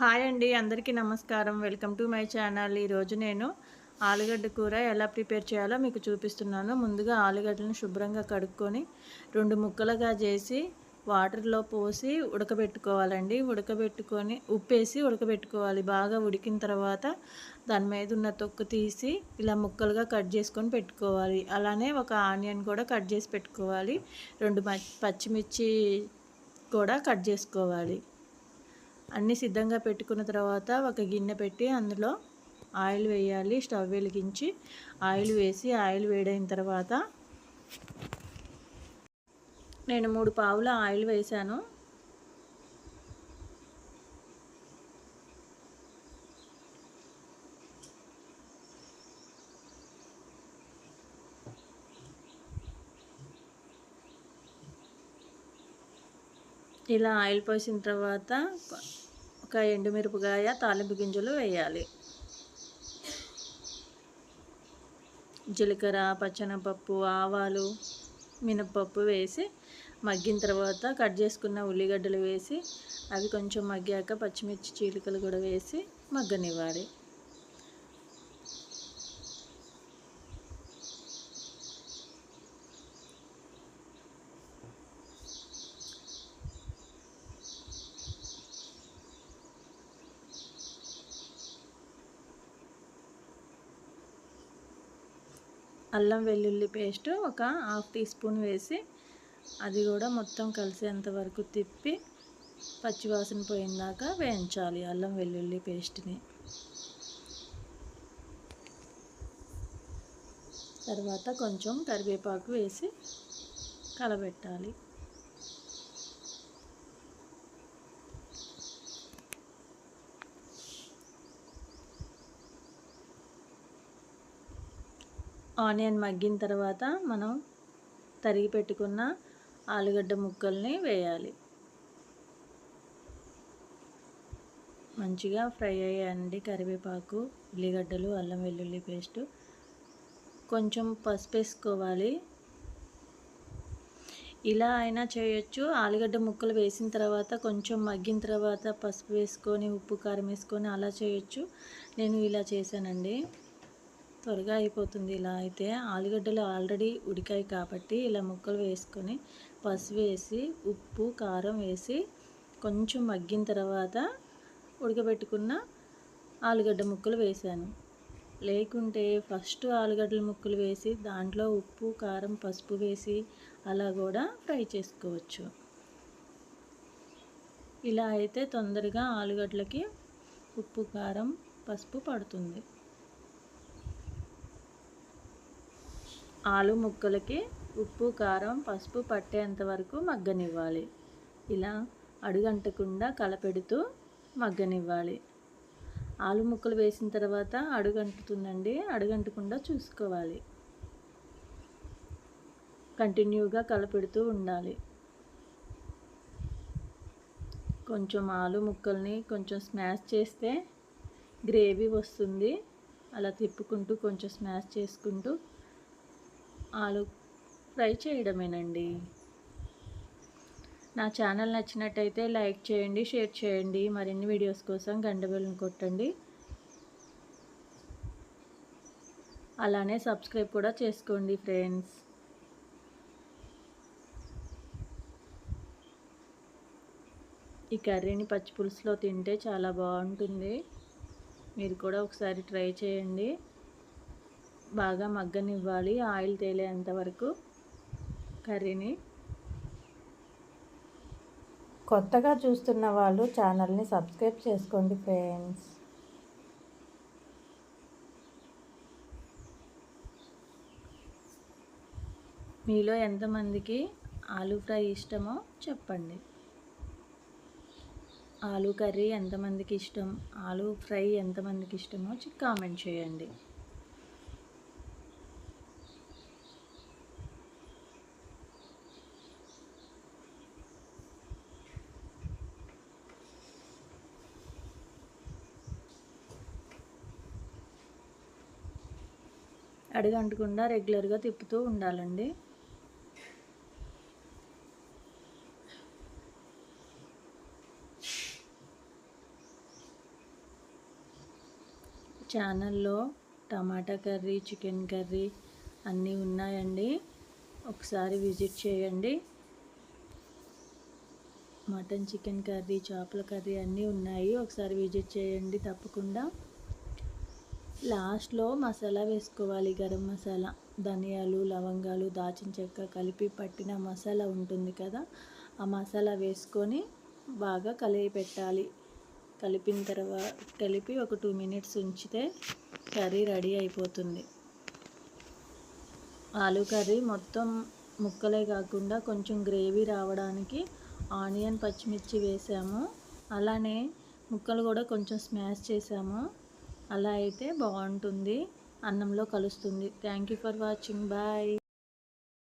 Hi అండి అందరికీ నమస్కారం. Welcome to my channel. ఈరోజు నేను ఆలుగడ్డ కూర ఎలా ప్రిపేర్ చేయాలో మీకు చూపిస్తున్నాను. ముందుగా ఆలుగడ్డలను శుభ్రంగా కడుక్కొని రెండు ముక్కలుగా చేసి వాటర్లో పోసి ఉడకబెట్టుకోవాలండి. ఉడకబెట్టుకొని ఉప్పేసి ఉడకబెట్టుకోవాలి. బాగా ఉడికిన తర్వాత దాని మీద ఉన్న తొక్కు తీసి ఇలా ముక్కలుగా కట్ చేసుకొని పెట్టుకోవాలి. అలానే ఒక ఆనియన్ కూడా కట్ చేసి పెట్టుకోవాలి. రెండు పచ్చిమిర్చి కూడా కట్ చేసుకోవాలి. అన్నీ సిద్ధంగా పెట్టుకున్న తర్వాత ఒక గిన్నె పెట్టి అందులో ఆయిల్ వేయాలి స్టవ్ వెలిగించి ఆయిల్ వేసి ఆయిల్ వేడైన తర్వాత నేను మూడు పావుల ఆయిల్ వేశాను. ఇలా ఆయిల్ పోసిన తర్వాత ఒక ఎండుమిరపకాయ తాలింపు గింజలు వేయాలి. జీలకర్ర పచ్చనపప్పు ఆవాలు మినపప్పు వేసి మగ్గిన తర్వాత కట్ చేసుకున్న ఉల్లిగడ్డలు వేసి అవి కొంచెం మగ్గాక పచ్చిమిర్చి చీలికలు కూడా వేసి మగ్గనివ్వాలి. అల్లం వెల్లుల్లి పేస్ట్ ఒక హాఫ్ టీ స్పూన్ వేసి అది కూడా మొత్తం కలిసేంత వరకు తిప్పి పచ్చివాసన పోయిందాక వేయించాలి అల్లం వెల్లుల్లి పేస్ట్ని. తర్వాత కొంచెం కరివేపాకు వేసి కలబెట్టాలి. ఆనియన్ మగ్గిన తర్వాత మనం తరిగి పెట్టుకున్న ఆలుగడ్డ ముక్కల్ని వేయాలి. మంచిగా ఫ్రై అయ్యాయండి కరివేపాకు ఉల్లిగడ్డలు అల్లం వెల్లుల్లి పేస్ట్. కొంచెం పసుపు వేసుకోవాలి. ఇలా అయినా చేయొచ్చు. ఆలుగడ్డ ముక్కలు వేసిన తర్వాత కొంచెం మగ్గిన తర్వాత పసుపు వేసుకొని ఉప్పు కారం వేసుకొని అలా చేయొచ్చు. నేను ఇలా చేశానండి. త్వరగా అయిపోతుంది. ఇలా అయితే ఆలుగడ్డలు ఆల్రెడీ ఉడికాయి కాబట్టి ఇలా ముక్కలు వేసుకొని పసుపు వేసి ఉప్పు కారం వేసి కొంచెం మగ్గిన తర్వాత ఉడకబెట్టుకున్న ఆలుగడ్డ ముక్కలు వేసాను. లేకుంటే ఫస్ట్ ఆలుగడ్డల ముక్కలు వేసి దాంట్లో ఉప్పు కారం పసుపు వేసి అలా కూడా ఫ్రై చేసుకోవచ్చు. ఇలా అయితే తొందరగా ఆలుగడ్డలకి ఉప్పు కారం పసుపు పడుతుంది. ఆలు ముక్కలకి ఉప్పు కారం పసుపు పట్టేంత వరకు మగ్గనివ్వాలి. ఇలా అడుగంటకుండా కలపెడుతూ మగ్గనివ్వాలి. ఆలు ముక్కలు వేసిన తర్వాత అడుగంటుతుందండి అడుగంటకుండా చూసుకోవాలి. కంటిన్యూగా కలపెడుతూ ఉండాలి. కొంచెం ఆలు ముక్కల్ని కొంచెం స్మాష్ చేస్తే గ్రేవీ వస్తుంది. అలా తిప్పుకుంటూ కొంచెం స్మాష్ చేసుకుంటూ ఆలు ఫ్రై చేయడమేనండి. నా ఛానల్ నచ్చినట్టయితే లైక్ చేయండి షేర్ చేయండి మరిన్ని వీడియోస్ కోసం గండబెల్ని కొట్టండి. అలానే సబ్స్క్రైబ్ కూడా చేసుకోండి ఫ్రెండ్స్. ఈ కర్రీని పచ్చిపులుసులో తింటే చాలా బాగుంటుంది. మీరు కూడా ఒకసారి ట్రై చేయండి. బాగా మగ్గనివ్వాలి ఆయిల్ తేలేంత వరకు కర్రీని. కొత్తగా చూస్తున్న వాళ్ళు ఛానల్ని సబ్స్క్రైబ్ చేసుకోండి ఫ్రెండ్స్. మీలో ఎంతమందికి ఆలూ ఫ్రై ఇష్టమో చెప్పండి. ఆలూ కర్రీ ఎంతమందికి ఇష్టం? ఆలూ ఫ్రై ఎంతమందికి ఇష్టమో కామెంట్ చేయండి. అడుగంటకుండా రెగ్యులర్గా తిప్పుతూ ఉండాలండి. ఛానల్లో టమాటా కర్రీ చికెన్ కర్రీ అన్నీ ఉన్నాయండి. ఒకసారి విజిట్ చేయండి. మటన్ చికెన్ కర్రీ చేపల కర్రీ అన్నీ ఉన్నాయి. ఒకసారి విజిట్ చేయండి తప్పకుండా. లాస్ట్లో మసాలా వేసుకోవాలి గరం మసాలా. ధనియాలు లవంగాలు దాచిన చెక్క కలిపి పట్టిన మసాలా ఉంటుంది కదా ఆ మసాలా వేసుకొని బాగా కలిపి పెట్టాలి. కలిపిన తర్వాత కలిపి ఒక టూ మినిట్స్ ఉంచితే కర్రీ రెడీ అయిపోతుంది. ఆలు కర్రీ మొత్తం ముక్కలే కాకుండా కొంచెం గ్రేవీ రావడానికి ఆనియన్ పచ్చిమిర్చి వేసాము. అలానే ముక్కలు కూడా కొంచెం స్మాష్ చేసాము. అలా అయితే బాగుంటుంది. అన్నంలో కలుస్తుంది. Thank you for watching bye